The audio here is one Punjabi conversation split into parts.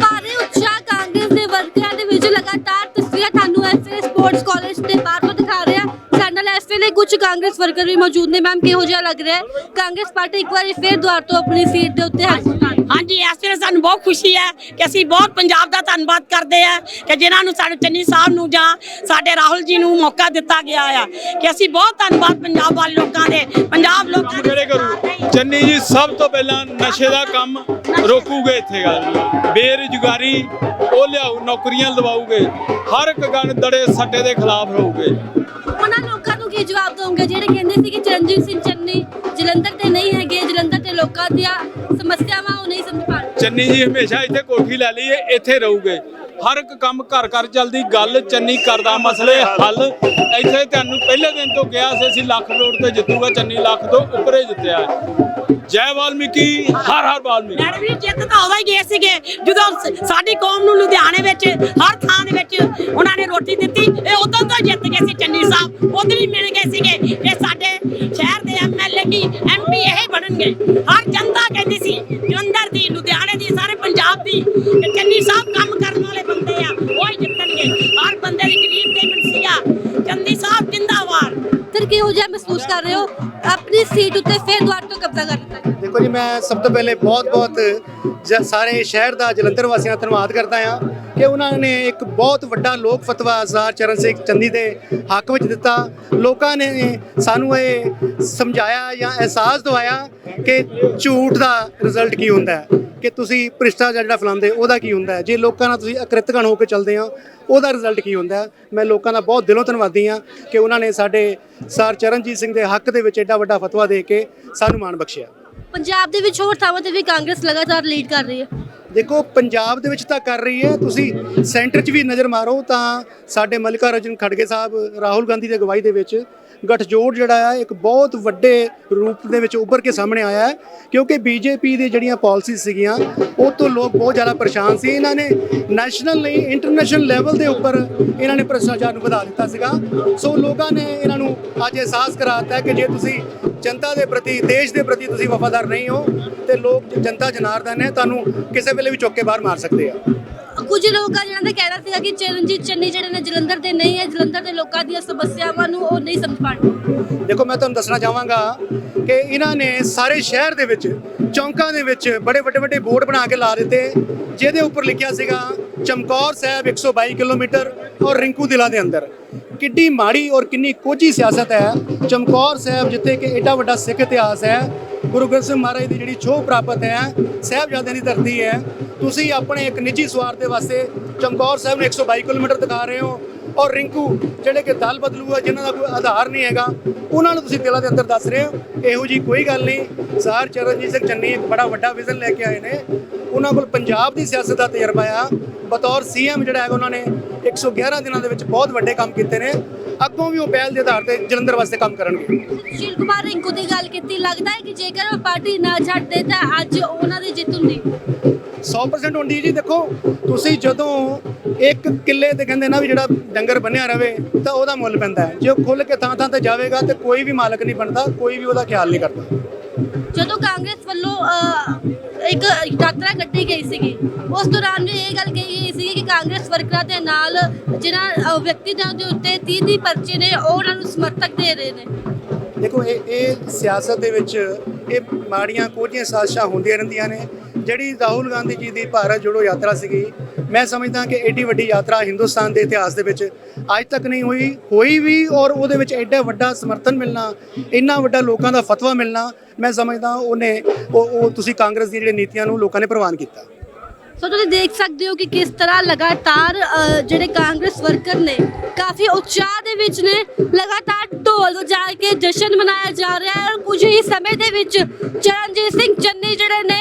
ਭਾਰੀ ਵੀ ਮੌਜੂਦ ਨੇ ਮੈਮ ਕਿਹੋ ਜਿਹਾ ਲੱਗ ਰਿਹਾ ਹੈ? ਕਾਂਗਰਸ ਪਾਰਟੀ ਇੱਕ ਵਾਰੀ ਫੇਰ ਦੁਆਰ ਤੋਂ ਆਪਣੀ ਸੀਟ ਦੇ ਉੱਤੇ ਹਾਜ਼ਰ ਹਾਂਜੀ ਇਸ ਵੇਲੇ ਸਾਨੂੰ ਬਹੁਤ ਖੁਸ਼ੀ ਹੈ ਕਿ ਅਸੀਂ ਬਹੁਤ ਪੰਜਾਬ ਦਾ ਧੰਨਵਾਦ ਕਰਦੇ ਆ ਕਿ ਜਿਨ੍ਹਾਂ ਨੂੰ ਸਾਨੂੰ ਚੰਨੀ ਸਾਹਿਬ ਨੂੰ ਜਾਂ ਸਾਡੇ ਰਾਹੁਲ ਜੀ ਨੂੰ ਮੌਕਾ ਦਿੱਤਾ ਗਿਆ ਆ। ਕਿ ਅਸੀਂ ਬਹੁਤ ਧੰਨਵਾਦ ਪੰਜਾਬ ਵਾਲੇ ਲੋਕਾਂ ਦੇ ਪੰਜਾਬ ਲੋਕਾਂ ਦੇ ਚੰਨੀ ਜੀ ਸਭ ਤੋਂ ਪਹਿਲਾਂ ਨਸ਼ੇ ਦਾ ਕੰਮ ਰੋਕੂਗੇ ਇੱਥੇ ਗੱਲ ਬੇਰੁਜ਼ਗਾਰੀ ਉਹ ਲਿਆਊ ਨੌਕਰੀਆਂ ਲਵਾਉਗੇ ਹਰ ਇੱਕ ਗਣ ਦੜੇ ਸੱਟੇ ਦੇ ਖਿਲਾਫ ਰਹੂਗੇ। ਕੀ ਜਵਾਬ ਦੋਗੇ ਜਿਹੜੇ ਕਹਿੰਦੇ ਸੀ ਕਿ ਚਰਨਜੀਤ ਸਿੰਘ ਚੰਨੀ ਜਲੰਧਰ ਤੇ ਨਹੀਂ ਹੈਗੇ, ਜਲੰਧਰ ਤੇ ਲੋਕਾਂ ਦੀਆਂ ਸਮੱਸਿਆਵਾਂ ਉਹ ਨਹੀਂ ਸਮਝ ਪਾਣ ਚੰਨੀ ਜੀ ਹਮੇਸ਼ਾ ਇੱਥੇ ਕੋਠੀ ਲੈ ਲਈ ਇੱਥੇ ਰਹੂਗੇ। ਹਰ ਇੱਕ ਕੰਮ ਘਰ ਘਰ ਚੱਲਦੀ ਗੱਲ, ਚੰਨੀ ਕਰਦਾ ਮਸਲੇ ਹੱਲ। ਇੱਥੇ ਤੁਹਾਨੂੰ ਪਹਿਲੇ ਦਿਨ ਤੋਂ ਕਿਹਾ ਸੀ, ਅਸੀਂ ਲੱਖ ਵੋਟ ਤੇ ਜਿੱਤੂਗਾ, ਚੰਨੀ ਲੱਖ ਤੋਂ ਉੱਪਰੇ ਜਿੱਤਿਆ। ਜੈ ਵਾਲਮੀਕੀ ਹਰ ਹਰ ਵਾਲਮੀਕੀ। ਮੈਡਮ ਵੀ ਜਿੱਤ ਤਾਂ ਹੀ ਗਏ ਸੀਗੇ। ਜਦੋਂ ਸਾਡੀ ਕੌਮ ਨੂੰ ਲੁਧਿਆਣੇ ਵਿੱਚ ਹਰ ਥਾਂ ਦੇ ਵਿੱਚ ਉਹਨਾਂ ਨੇ ਰੋਟੀ ਦਿੱਤੀ ਇਹ ਉਦੋਂ ਤੋਂ ਜਿੱਤ ਗਏ ਸੀ ਚੰਨੀ ਸਾਹਿਬ। ਉਦੋਂ ਵੀ ਮਿਲ ਗਏ ਸੀਗੇ। ਇਹ ਸਾਡੇ ਸ਼ਹਿਰ ਦੇ ਐਮਐਲਏ ਕੀ ਐਮਪੀ ਇਹ ਬਣਨਗੇ। ਹਰ ਜਨਤਾ ਕਹਿੰਦੀ ਸੀ ਜਲੰਧਰ ਦੀ ਲੁਧਿਆਣੇ ਦੀ ਸਾਰੇ ਪੰਜਾਬ ਦੀ ਕਿ ਚੰਨੀ ਸਾਹਿਬ ਕੰਮ ਕਰਨ ਵਾਲੇ ਬੰਦੇ ਆ ਉਹ ਹੀ ਜਿੱਤਣਗੇ। ਹਰ ਬੰਦੇ ਦੀ ਗਰੀਬ ਦੇ ਮਨਸੀਆ ਚੰਨੀ ਸਾਹਿਬ ਜਿੰਦਾਬਾਦ। ਫਿਰ ਕਿਹੋ ਜਿਹਾ ਮਹਿਸੂਸ ਕਰ ਰਹੇ ਹੋ? ਆਪਣੀ ਸੀਟ ਉੱਤੇ ਫੇਰ ਦੁਆਰ ਤੋਂ ਕਬਜ਼ਾ ਕਰ। ਦੇਖੋ ਜੀ ਮੈਂ ਸਭ ਤੋਂ ਪਹਿਲੇ ਬਹੁਤ-ਬਹੁਤ ਜ- ਸਾਰੇ ਸ਼ਹਿਰ ਦਾ, ਜਲੰਧਰ ਵਾਸੀਆਂ ਦਾ ਧੰਨਵਾਦ ਕਰਦਾ ਹਾਂ ਕਿ ਉਹਨਾਂ ਨੇ ਇੱਕ ਬਹੁਤ ਵੱਡਾ ਲੋਕ ਫਤਵਾ ਆਜ਼ਾਦ ਚਰਨ ਸਿੰਘ ਚੰਦੀ ਦੇ ਹੱਕ ਵਿੱਚ ਦਿੱਤਾ। ਲੋਕਾਂ ਨੇ ਸਾਨੂੰ ਇਹ ਸਮਝਾਇਆ ਜਾਂ ਅਹਿਸਾਸ ਦਿਵਾਇਆ ਕਿ ਝੂਠ ਦਾ ਰਿਜ਼ਲਟ ਕੀ ਹੁੰਦਾ ਹੈ? ਕਿ ਤੁਸੀਂ ਭ੍ਰਿਸ਼ਟਾਚਾਰ ਜਿਹੜਾ ਫੈਲਾਉਂਦੇ, ਉਹਦਾ ਕੀ ਹੁੰਦਾ ਜੇ ਲੋਕਾਂ ਨਾਲ ਤੁਸੀਂ ਅਕ੍ਰਿਤਗਣ ਹੋ ਕੇ ਚੱਲਦੇ ਹੋ, ਉਹਦਾ ਰਿਜ਼ਲਟ ਕੀ ਹੁੰਦਾ ਮੈਂ ਲੋਕਾਂ ਦਾ ਬਹੁਤ ਦਿਲੋਂ ਧੰਨਵਾਦੀ ਹਾਂ ਕਿ ਉਹਨਾਂ ਨੇ ਸਾਡੇ ਸਰ ਚਰਨਜੀਤ ਸਿੰਘ ਦੇ ਹੱਕ ਦੇ ਵਿੱਚ ਐਡਾ ਵੱਡਾ ਫਤਵਾ ਦੇ ਕੇ ਸਾਨੂੰ ਮਾਣ ਬਖਸ਼ਿਆ। ਪੰਜਾਬ ਦੇ ਵਿੱਚ ਹੋਰ ਥਾਵਾਂ ਤੇ ਵੀ ਕਾਂਗਰਸ ਲਗਾਤਾਰ ਲੀਡ ਕਰ ਰਹੀ ਹੈ। ਦੇਖੋ, ਪੰਜਾਬ ਦੇ ਵਿੱਚ ਤਾਂ ਕਰ ਰਹੀ ਹੈ। ਤੁਸੀਂ ਸੈਂਟਰ 'ਚ ਵੀ ਨਜ਼ਰ ਮਾਰੋ ਤਾਂ ਸਾਡੇ ਮਲਿਕਾ ਅਰਜਨ ਖੜਗੇ ਸਾਹਿਬ, ਰਾਹੁਲ ਗਾਂਧੀ ਦੀ ਅਗਵਾਈ ਦੇ ਵਿੱਚ ਗਠਜੋੜ ਜਿਹੜਾ ਹੈ ਇੱਕ ਬਹੁਤ ਵੱਡੇ ਰੂਪ ਦੇ ਵਿੱਚ ਉੱਭਰ ਕੇ ਸਾਹਮਣੇ ਆਇਆ ਹੈ। ਕਿਉਂਕਿ ਬੀਜੇਪੀ ਦੀ ਜਿਹੜੀਆਂ ਪਾਲਿਸੀਜ਼ ਸੀਗੀਆਂ, ਉਹ ਤੋਂ ਲੋਕ ਬਹੁਤ ਜ਼ਿਆਦਾ ਪਰੇਸ਼ਾਨ ਸੀ। ਇਹਨਾਂ ਨੇ ਨੈਸ਼ਨਲ ਨਹੀਂ ਇੰਟਰਨੈਸ਼ਨਲ ਲੈਵਲ ਦੇ ਉੱਪਰ ਇਹਨਾਂ ਨੇ ਭ੍ਰਿਸ਼ਟਾਚਾਰ ਨੂੰ ਵਧਾ ਦਿੱਤਾ ਸੀਗਾ। ਸੋ ਲੋਕਾਂ ਨੇ ਇਹਨਾਂ ਨੂੰ ਅੱਜ ਅਹਿਸਾਸ ਕਰਾਤਾ ਹੈ ਕਿ ਜੇ ਤੁਸੀਂ ਜਨਤਾ ਦੇ ਪ੍ਰਤੀ ਦੇਸ਼ ਦੇ ਪ੍ਰਤੀ ਤੁਸੀਂ ਵਫਾਦਾਰ ਨਹੀਂ ਹੋ ਤੇ ਲੋਕ ਜਨਤਾ ਜਨਾਰਦਨ ਨੇ ਤੁਹਾਨੂੰ ਕਿਸੇ ਵੇਲੇ ਵੀ ਚੁੱਕ ਕੇ ਬਾਹਰ ਮਾਰ ਸਕਦੇ ਆ। ਕੁਝ ਲੋਕ ਜਿਹਨਾਂ ਦਾ ਕਹਿਣਾ ਸੀਗਾ ਕਿ ਚਰਨਜੀਤ ਚੰਨੀ ਜਿਹੜੇ ਨੇ ਜਲੰਧਰ ਦੇ ਨਹੀਂ ਹੈ ਜਲੰਧਰ ਦੇ ਲੋਕਾਂ ਦੀਆਂ ਸਮੱਸਿਆਵਾਂ ਨੂੰ ਉਹ ਨਹੀਂ ਸਮਝ ਪਾਣਗੇ ਦੇਖੋ ਮੈਂ ਤੁਹਾਨੂੰ ਦੱਸਣਾ ਚਾਹਾਂਗਾ ਕਿ ਇਹਨਾਂ ਨੇ ਸਾਰੇ ਸ਼ਹਿਰ ਦੇ ਵਿੱਚ ਚੌਂਕਾਂ ਦੇ ਵਿੱਚ ਬੜੇ ਵੱਡੇ ਵੱਡੇ ਬੋਰਡ ਬਣਾ ਕੇ ਲਾ ਦਿੱਤੇ। ਜਿਹਦੇ ਉੱਪਰ ਲਿਖਿਆ ਸੀਗਾ ਚਮਕੌਰ ਸਾਹਿਬ 122 ਕਿਲੋਮੀਟਰ ਔਰ ਰਿੰਕੂ ਦਿਲਾ ਦੇ ਅੰਦਰ। ਕਿੱਡੀ ਮਾੜੀ ਔਰ ਕਿੰਨੀ ਕੋਝੀ ਸਿਆਸਤ ਹੈ। ਚਮਕੌਰ ਸਾਹਿਬ ਜਿੱਥੇ ਕਿ ਐਡਾ ਵੱਡਾ ਸਿੱਖ ਇਤਿਹਾਸ ਹੈ, ਗੁਰੂ ਗ੍ਰੰਥ ਸਾਹਿਬ ਮਹਾਰਾਜ ਦੀ ਜਿਹੜੀ ਛੋਹ ਪ੍ਰਾਪਤ ਹੈ, ਸਾਹਿਬਜ਼ਾਦਿਆਂ ਦੀ ਧਰਤੀ ਹੈ। ਤੁਸੀਂ ਆਪਣੇ ਇੱਕ ਨਿੱਜੀ ਸਵਾਰਥ ਦੇ ਵਾਸਤੇ ਚਮਕੌਰ ਸਾਹਿਬ ਨੂੰ 122 ਕਿਲੋਮੀਟਰ ਦਿਖਾ ਰਹੇ ਹੋ। ਔਰ ਰਿੰਕੂ, ਜਿਹੜੇ ਕਿ ਦਲ ਬਦਲੂ ਆ, ਜਿਨ੍ਹਾਂ ਦਾ ਕੋਈ ਆਧਾਰ ਨਹੀਂ ਹੈਗਾ, ਉਹਨਾਂ ਨੂੰ ਤੁਸੀਂ ਦਿਲਾਂ ਦੇ ਅੰਦਰ ਦੱਸ ਰਹੇ ਹੋ। ਇਹੋ ਜੀ ਕੋਈ ਗੱਲ ਨਹੀਂ। ਸਰ ਚਰਨਜੀਤ ਸਿੰਘ ਚੰਨੀ ਇੱਕ ਬੜਾ ਵੱਡਾ ਵਿਜ਼ਨ ਲੈ ਕੇ ਆਏ ਨੇ। ਉਹਨਾਂ ਕੋਲ ਪੰਜਾਬ ਦੀ ਸਿਆਸਤ ਦਾ ਤਜਰਬਾ ਆ। ਬਤੌਰ ਸੀਐਮ ਜਿਹੜਾ ਹੈਗਾ, ਉਹਨਾਂ ਨੇ 111 ਦਿਨਾਂ ਦੇ ਵਿੱਚ ਬਹੁਤ ਵੱਡੇ ਕੰਮ ਕੀਤੇ ਨੇ। ਅੱਗੋਂ ਵੀ ਉਹ ਪਹਿਲ ਦੇ ਆਧਾਰ ਤੇ ਜਲੰਧਰ ਵਾਸਤੇ ਕੰਮ ਕਰਨਗੇ। ਸੁਸ਼ੀਲ ਕੁਮਾਰ, ਰਿੰਕੂ ਦੀ ਗੱਲ ਕੀਤੀ, ਲੱਗਦਾ ਹੈ ਕਿ ਜੇਕਰ ਉਹ ਪਾਰਟੀ ਨਾ ਛੱਡਦੇ, ਤਾਂ ਅੱਜ ਉਹਨਾਂ ਦੀ ਜਿੱਤ ਹੁੰਦੀ। 100% ਹੁੰਦੀ ਜੀ। ਦੇਖੋ ਤੁਸੀਂ ਜਦੋਂ ਇੱਕ ਕਿੱਲੇ ਤੇ ਕਹਿੰਦੇ ਨਾ ਵੀ ਜਿਹੜਾ ਡੰਗਰ ਬੰਨਿਆ ਰਵੇ ਤਾਂ ਉਹਦਾ ਮੁੱਲ ਪੈਂਦਾ ਹੈ। ਜੇ ਉਹ ਖੁੱਲ ਕੇ ਥਾਂ ਥਾਂ ਤੇ ਜਾਵੇਗਾ ਤੇ ਕੋਈ ਵੀ ਮਾਲਕ ਨਹੀਂ ਬਣਦਾ ਕੋਈ ਵੀ ਉਹਦਾ ਖਿਆਲ ਨਹੀਂ ਕਰਦਾ। ਜਦੋਂ ਕਾਂਗਰਸ ਵੱਲੋਂ ਅਹ, ਇੱਕ ਯਾਤਰਾ ਕੱਢੀ ਗਈ ਸੀਗੀ ਉਸ ਦੌਰਾਨ ਵੀ ਇਹ ਗੱਲ ਕਹੀ ਗਈ ਸੀ ਕਿ ਕਾਂਗਰਸ ਵਰਕਰਾਂ ਦੇ ਨਾਲ ਜਿਨ੍ਹਾਂ ਅਹ, ਵਿਅਕਤੀਆਂ ਦੇ ਉੱਤੇ 30 30 ਪਰਚੇ ਨੇ ਉਹ ਉਹਨਾਂ ਨੂੰ ਸਮਰਥਕ ਦੇ ਰਹੇ ਨੇ। ਦੇਖੋ, ਇਹ ਇਹ ਸਿਆਸਤ ਦੇ ਵਿੱਚ ਇਹ ਮਾੜੀਆਂ ਕੋਝੀਆਂ ਸਾਜ਼ਿਸ਼ਾਂ ਹੁੰਦੀਆਂ ਰਹਿੰਦੀਆਂ ਨੇ। ਜਿਹੜੀ ਰਾਹੁਲ ਗਾਂਧੀ ਜੀ ਦੀ ਭਾਰਤ ਜੋੜੋ ਯਾਤਰਾ ਸੀਗੀ, ਮੈਂ ਸਮਝਦਾ ਕਿ ਐਡੀ ਵੱਡੀ ਯਾਤਰਾ ਹਿੰਦੁਸਤਾਨ ਦੇ ਇਤਿਹਾਸ ਦੇ ਵਿੱਚ ਅੱਜ ਤੱਕ ਨਹੀਂ ਹੋਈ। ਹੋਈ ਵੀ ਔਰ ਉਹਦੇ ਵਿੱਚ ਐਡਾ ਵੱਡਾ ਸਮਰਥਨ ਮਿਲਣਾ, ਇੰਨਾ ਵੱਡਾ ਲੋਕਾਂ ਦਾ ਫਤਵਾ ਮਿਲਣਾ, ਮੈਂ ਸਮਝਦਾ ਉਹਨੇ ਉਹ ਉਹ ਤੁਸੀਂ ਕਾਂਗਰਸ ਦੀਆਂ ਜਿਹੜੀਆਂ ਨੀਤੀਆਂ ਨੂੰ ਲੋਕਾਂ ਨੇ ਪ੍ਰਵਾਨ ਕੀਤਾ। ਸੋ ਤੁਸੀਂ ਦੇਖ ਸਕਦੇ ਹੋ ਕਿ ਕਿਸ ਤਰ੍ਹਾਂ ਲਗਾਤਾਰ ਅਹ, ਜਿਹੜੇ ਕਾਂਗਰਸ ਵਰਕਰ ਨੇ ਕਾਫੀ ਉਤਸ਼ਾਹ ਦੇ ਵਿੱਚ ਨੇ ਲਗਾਤਾਰ ਢੋਲ ਵਜਾ ਕੇ ਜਸ਼ਨ ਮਨਾਇਆ ਜਾ ਰਿਹਾ ਹੈ ਔਰ ਕੁਝ ਹੀ ਸਮੇਂ ਦੇ ਵਿੱਚ ਚਰਨਜੀਤ ਸਿੰਘ ਚੰਨੀ ਜਿਹੜੇ ਨੇ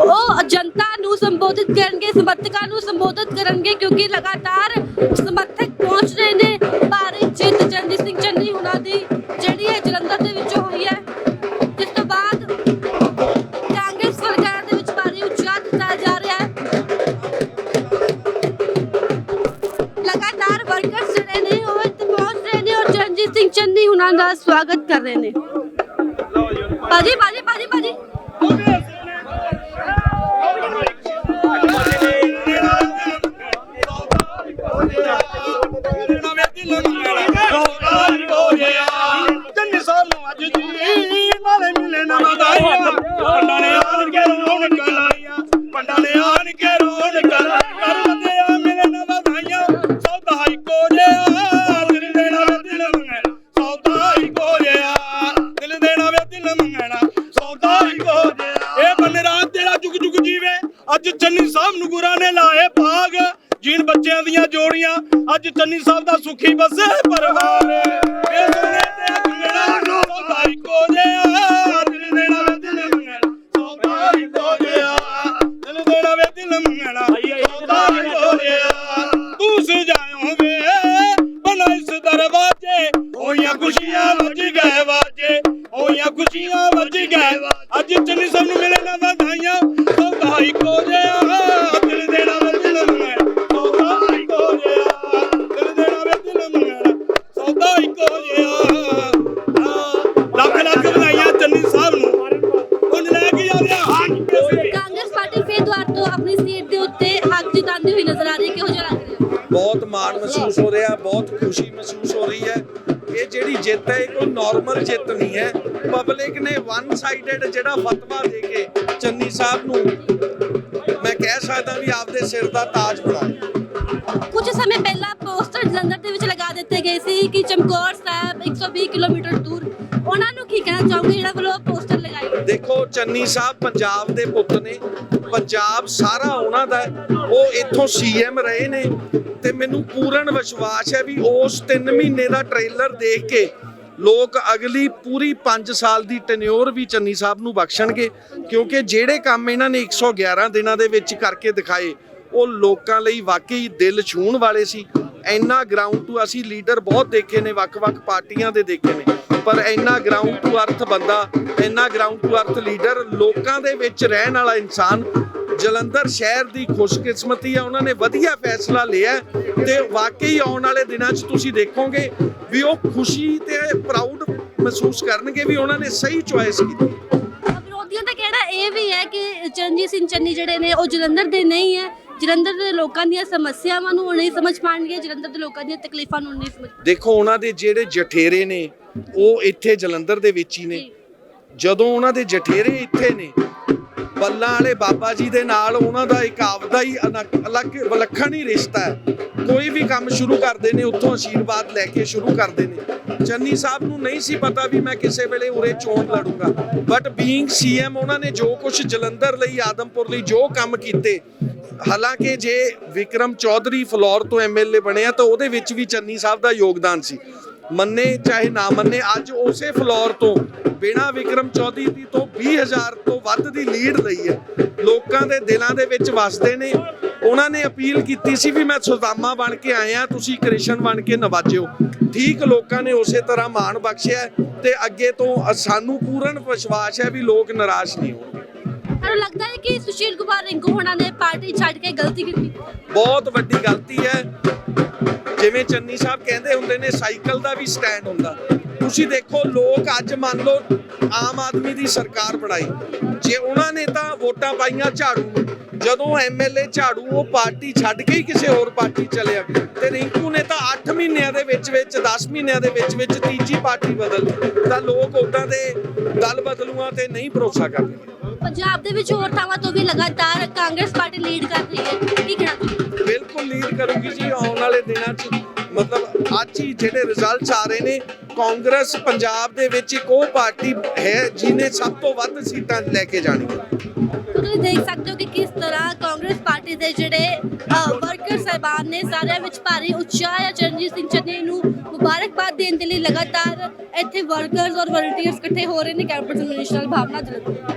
ਉਹ ਜਨਤਾ ਨੂੰ ਸੰਬੋਧਿਤ ਕਰਨਗੇ ਸਮਰਥਕਾਂ ਨੂੰ ਸੰਬੋਧਿਤ ਕਰਨਗੇ ਕਿਉਂਕਿ ਲਗਾਤਾਰ ਸਮਰਥਕ ਪਹੁੰਚ ਰਹੇ ਨੇ। ਉਹਨਾਂ ਦਾ ਸਵਾਗਤ ਕਰ ਰਹੇ ਨੇ। ਭਾਜੀ ਭਾਜੀ ਭਾਜੀ ਭਾਜੀ। ਗਏ ਅੱਜ ਚੰਨੀ ਸਭ ਨੂੰ ਮਿਲੇ ਨਾ ਵਧਾਈਆਂ। ਸੌਦਾ ਇੱਕੋ ਜਿਹਾ ਦਿਲ ਦੇਣਾ ਵੇ ਦਿਲ ਮੰਗਣਾ। ਸੌਦਾ ਇੱਕੋ ਜਿਹਾ ਦਿਲ ਦੇਣਾ ਵੇ ਦਿਲ ਮੰਗਣਾ। ਸੌਦਾ ਇੱਕੋ ਜਿਹਾ। ਆਹ, ਲੱਖ ਲੱਖ ਵਧਾਈਆਂ ਚੰਨੀ ਸਾਹਿਬ ਨੂੰ। ਉਹਨੇ ਲੈ ਕੇ ਜਾਂਦੇ ਆ ਹਾਂਜੀ ਕਾਂਗਰਸ ਪਾਰਟੀ ਫੇਰ ਦੁਆਰ ਤੋਂ ਆਪਣੀ ਸੀਟ ਦੇ ਉੱਤੇ ਹੱਕ ਜਤਾਉਂਦੀ ਹੋਈ ਨਜ਼ਰ ਆ ਰਹੀ ਹੈ। ਕਿਹੋ ਜਿਹਾ ਲੱਗ ਰਿਹਾ? ਬਹੁਤ ਮਾਣ ਮਹਿਸੂਸ ਹੋ ਰਿਹਾ ਬਹੁਤ ਖੁਸ਼ੀ ਮਹਿਸੂਸ ਜਿੱਤ ਹੈ ਇਹ ਕੋਈ ਨਾਰਮਲ ਜਿੱਤ ਨਹੀਂ ਹੈ। ਪਬਲਿਕ ਨੇ ਵਨ ਸਾਈਡਡ ਜਿਹੜਾ ਫਤਵਾ ਦੇ ਕੇ ਚੰਨੀ ਸਾਹਿਬ ਨੂੰ ਮੈਂ ਕਹਿ ਸਕਦਾ ਵੀ ਆਪਦੇ ਸਿਰ ਦਾ ਤਾਜ ਬਣਾਇਆ। ਕੁਝ ਸਮੇਂ ਪਹਿਲਾਂ ਪੋਸਟਰ ਜਲੰਧਰ ਦੇ ਵਿੱਚ ਲਗਾ ਦਿੱਤੇ ਗਏ ਸੀ ਕਿ ਚਮਕੌਰ ਸਾਹਿਬ 120 ਕਿਲੋਮੀਟਰ ਦੂਰ ਉਹਨਾਂ ਨੂੰ ਕੀ ਕਹਿਣਾ ਚਾਹੋਗੇ ਜਿਹੜਾ ਵੱਲੋਂ ਪੋਸਟਰ ਲਗਾਏ ਦੇਖੋ, ਚੰਨੀ ਸਾਹਿਬ ਪੰਜਾਬ ਦੇ ਪੁੱਤ ਨੇ। ਪੰਜਾਬ ਸਾਰਾ ਉਹਨਾਂ ਦਾ ਹੈ। ਉਹ ਇੱਥੋਂ ਸੀਐਮ ਰਹੇ ਨੇ ਤੇ ਮੈਨੂੰ ਪੂਰਨ ਵਿਸ਼ਵਾਸ ਹੈ ਵੀ ਉਸ 3 ਮਹੀਨੇ ਦਾ ਟ੍ਰੇਲਰ ਦੇਖ ਕੇ ਲੋਕ ਅਗਲੀ ਪੂਰੀ 5 ਸਾਲ ਦੀ ਟੈਨਿਓਰ ਵੀ ਚੰਨੀ ਸਾਹਿਬ ਨੂੰ ਬਖਸ਼ਣਗੇ, ਕਿਉਂਕਿ ਜਿਹੜੇ ਕੰਮ ਇਹਨਾਂ ਨੇ 111 ਦਿਨਾਂ ਦੇ ਵਿੱਚ ਕਰਕੇ ਦਿਖਾਏ, ਉਹ ਲੋਕਾਂ ਲਈ ਵਾਕਈ ਦਿਲ ਛੂਹਣ ਵਾਲੇ ਸੀ। ਇੰਨਾ ਗਰਾਊਂਡ ਟੂ ਅਸੀਂ ਲੀਡਰ ਬਹੁਤ ਦੇਖੇ ਨੇ, ਵੱਖ-ਵੱਖ ਪਾਰਟੀਆਂ ਦੇ ਦੇਖੇ ਨੇ। ਪਰ ਇੰਨਾ ਗਰਾਊਂਡ ਟੂ ਅਰਥ ਬੰਦਾ, ਇੰਨਾ ਗਰਾਊਂਡ ਟੂ ਅਰਥ ਲੀਡਰ ਲੋਕਾਂ ਦੇ ਵਿੱਚ ਰਹਿਣ ਵਾਲਾ ਇਨਸਾਨ, ਜਲੰਧਰ ਸ਼ਹਿਰ ਦੀ ਖੁਸ਼ਕਿਸਮਤੀ ਆ, ਉਹਨਾਂ ਨੇ ਵਧੀਆ ਫੈਸਲਾ ਲਿਆ ਤੇ ਵਾਕਈ ਆਉਣ ਵਾਲੇ ਦਿਨਾਂ 'ਚ ਤੁਸੀਂ ਦੇਖੋਗੇ ਵੀ ਉਹ ਖੁਸ਼ੀ ਤੇ ਪ੍ਰਾਊਡ ਮਹਿਸੂਸ ਕਰਨਗੇ ਵੀ ਉਹਨਾਂ ਨੇ ਸਹੀ ਚੁਆਇਸ ਕੀਤੀ। ਵਿਰੋਧੀਆਂ ਦਾ ਕਹਿਣਾ ਇਹ ਵੀ ਹੈ ਕਿ ਚਰਨਜੀਤ ਸਿੰਘ ਚੰਨੀ ਜਿਹੜੇ ਨੇ, ਉਹ ਜਲੰਧਰ ਦੇ ਨਹੀਂ ਹੈ। ਜਲੰਧਰ ਦੇ ਲੋਕਾਂ ਦੀਆਂ ਸਮੱਸਿਆਵਾਂ ਨੂੰ ਉਹ ਨਹੀਂ ਸਮਝ ਪਾਣਗੇ ਜਲੰਧਰ ਦੇ ਲੋਕਾਂ ਦੀਆਂ ਤਕਲੀਫਾਂ ਨੂੰ ਨਹੀਂ ਸਮਝ ਦੇਖੋ ਉਹਨਾਂ ਦੇ ਜਿਹੜੇ ਜਠੇਰੇ ਨੇ ਉਹ ਇੱਥੇ ਜਲੰਧਰ ਦੇ ਵਿੱਚ ਹੀ ਨੇ। ਜਦੋਂ ਉਹਨਾਂ ਦੇ ਜਠੇਰੇ ਇੱਥੇ ਨੇ ਬੱਲਾਂ ਵਾਲੇ ਬਾਬਾ ਜੀ ਦੇ ਨਾਲ ਉਹਨਾਂ ਦਾ ਇੱਕ ਆਪਦਾ ਹੀ ਅਨਕ- ਅਲੱਗ ਵਿਲੱਖਣ ਹੀ ਰਿਸ਼ਤਾ ਹੈ। ਕੋਈ ਵੀ ਕੰਮ ਸ਼ੁਰੂ ਕਰਦੇ ਨੇ, ਉੱਥੋਂ ਆਸ਼ੀਰਵਾਦ ਲੈ ਕੇ ਸ਼ੁਰੂ ਕਰਦੇ ਨੇ। ਚੰਨੀ ਸਾਹਿਬ ਨੂੰ ਨਹੀਂ ਸੀ ਪਤਾ ਵੀ ਮੈਂ ਕਿਸੇ ਵੇਲੇ ਉਰੇ ਚੋਣ ਲੜੂੰਗਾ। ਬਟ ਬੀਇੰਗ ਸੀਐਮ ਉਹਨਾਂ ਨੇ ਜੋ ਕੁਝ ਜਲੰਧਰ ਲਈ, ਆਦਮਪੁਰ ਲਈ ਜੋ ਕੰਮ ਕੀਤੇ, ਹਾਲਾਂਕਿ ਜੇ ਵਿਕਰਮ ਚੌਧਰੀ ਫਲੋਰ ਤੋਂ ਐਮਐਲਏ ਬਣਿਆ ਤਾਂ ਉਹਦੇ ਵਿੱਚ ਵੀ ਚੰਨੀ ਸਾਹਿਬ ਦਾ ਯੋਗਦਾਨ ਸੀ। ਮੰਨੇ ਚਾਹੇ ਨਾ ਮੰਨੇ ਅੱਜ ਉਸੇ ਫਲੋਰ ਤੋਂ ਬਿਨਾ ਵਿਕਰਮ ਚੌਧਰੀ ਦੀ ਤੋਂ 20000 ਤੋਂ ਵੱਧ ਦੀ ਲੀਡ ਲਈ ਹੈ। ਲੋਕਾਂ ਦੇ ਦਿਲਾਂ ਦੇ ਵਿੱਚ ਵਸਦੇ ਨੇ। ਉਹਨਾਂ ਨੇ ਅਪੀਲ ਕੀਤੀ ਸੀ ਵੀ ਮੈਂ ਸੁਦਾਮਾ ਬਣ ਕੇ ਆਇਆ ਤੁਸੀਂ ਕ੍ਰਿਸ਼ਨ ਬਣ ਕੇ ਨਵਾਜਿਓ। ਠੀਕ ਲੋਕਾਂ ਨੇ ਉਸੇ ਤਰ੍ਹਾਂ ਮਾਣ ਬਖਸ਼ਿਆ ਤੇ ਅੱਗੇ ਤੋਂ ਸਾਨੂੰ ਪੂਰਨ ਵਿਸ਼ਵਾਸ ਹੈ ਵੀ ਲੋਕ ਨਿਰਾਸ਼ ਨਹੀਂ ਹੋਣਗੇ। ਮੈਨੂੰ ਲੱਗਦਾ ਹੈ ਕਿ ਸੁਸ਼ੀਲ ਕੁਮਾਰ ਰਿੰਕੂ ਹੋਣਾ ਨੇ ਪਾਰਟੀ ਛੱਡ ਕੇ ਗਲਤੀ ਕੀਤੀ? ਬਹੁਤ ਵੱਡੀ ਗਲਤੀ ਹੈ। ਜਿਵੇਂ ਚੰਨੀ ਸਾਹਿਬ ਕਹਿੰਦੇ ਹੁੰਦੇ ਨੇ, ਸਾਈਕਲ ਦਾ ਵੀ ਸਟੈਂਡ ਹੁੰਦਾ। ਤੁਸੀਂ ਦੇਖੋ, ਲੋਕ ਅੱਜ ਮੰਨ ਲਓ, ਆਮ ਆਦਮੀ ਦੀ ਸਰਕਾਰ ਬਣਾਈ। ਜੇ ਉਹਨਾਂ ਨੇ ਤਾਂ ਵੋਟਾਂ ਪਾਈਆਂ ਝਾੜੂ ਨੂੰ। ਜਦੋਂ ਐਮਐਲਏ ਝਾੜੂ, ਉਹ ਪਾਰਟੀ ਛੱਡ ਕੇ ਹੀ ਕਿਸੇ ਹੋਰ ਪਾਰਟੀ ਚਲਿਆ ਤੇ ਰਿੰਕੂ ਨੇ ਤਾਂ 8 ਮਹੀਨਿਆਂ ਦੇ ਵਿੱਚ ਵਿੱਚ 10 ਮਹੀਨਿਆਂ ਦੇ ਵਿੱਚ ਵਿੱਚ ਤੀਜੀ ਪਾਰਟੀ ਬਦਲ ਤਾਂ ਲੋਕ ਉਦਾਂ ਦੇ ਦਲ ਬਦਲੂਆਂ ਤੇ ਨਹੀਂ ਭਰੋਸਾ ਕਰਦੇ। ਪੰਜਾਬ ਦੇ ਵਿੱਚ ਹੋਰ ਥਾਵਾਂ ਤੋਂ ਵੀ ਲਗਾਤਾਰ ਕਾਂਗਰਸ ਪਾਰਟੀ ਲੀਡ ਕਰ ਰਹੀ ਹੈ। ਕੀ ਕਹਿਣਾ ਬਿਲਕੁਲ ਲੀਡ ਕਰੂਗੀ ਜੀ, ਆਉਣ ਵਾਲੇ ਦਿਨਾਂ 'ਚ। ਮਤਲਬ ਅੱਜ ਹੀ ਜਿਹੜੇ ਰਿਜ਼ਲਟਸ ਆ ਰਹੇ ਨੇ, ਕਾਂਗਰਸ ਪੰਜਾਬ ਦੇ ਵਿੱਚ ਇੱਕ ਉਹ ਪਾਰਟੀ ਹੈ, ਜਿਹਨੇ ਸਭ ਤੋਂ ਵੱਧ ਸੀਟਾਂ ਲੈ ਕੇ ਜਾਣੀਆਂ। ਤੁਸੀਂ ਦੇਖ ਸਕਦੇ ਹੋ ਕਿ ਕਿਸ ਤਰ੍ਹਾਂ ਕਾਂਗਰਸ ਪਾਰਟੀ ਦੇ ਜਿਹੜੇ ਵਰਕਰ ਸਹਿਬਾਨ ਨੇ, ਸਾਰਿਆਂ ਵਿੱਚ ਭਾਰੀ ਉਤਸ਼ਾਹ ਹੈ ਚਰਨਜੀਤ ਸਿੰਘ ਚੰਨੀ ਨੂੰ ਮੁਬਾਰਕਬਾਦ ਦੇਣ ਦੇ ਲਈ ਲਗਾਤਾਰ ਇੱਥੇ ਵਰਕਰਸ ਔਰ ਵਲੰਟੀਅਰਸ ਇਕੱਠੇ ਹੋ ਰਹੇ ਨੇ ਕੈਂਪਸ ਮਿਨਿਸਟਰ ਭਾਵਨਾ ਜਲੰਧਰ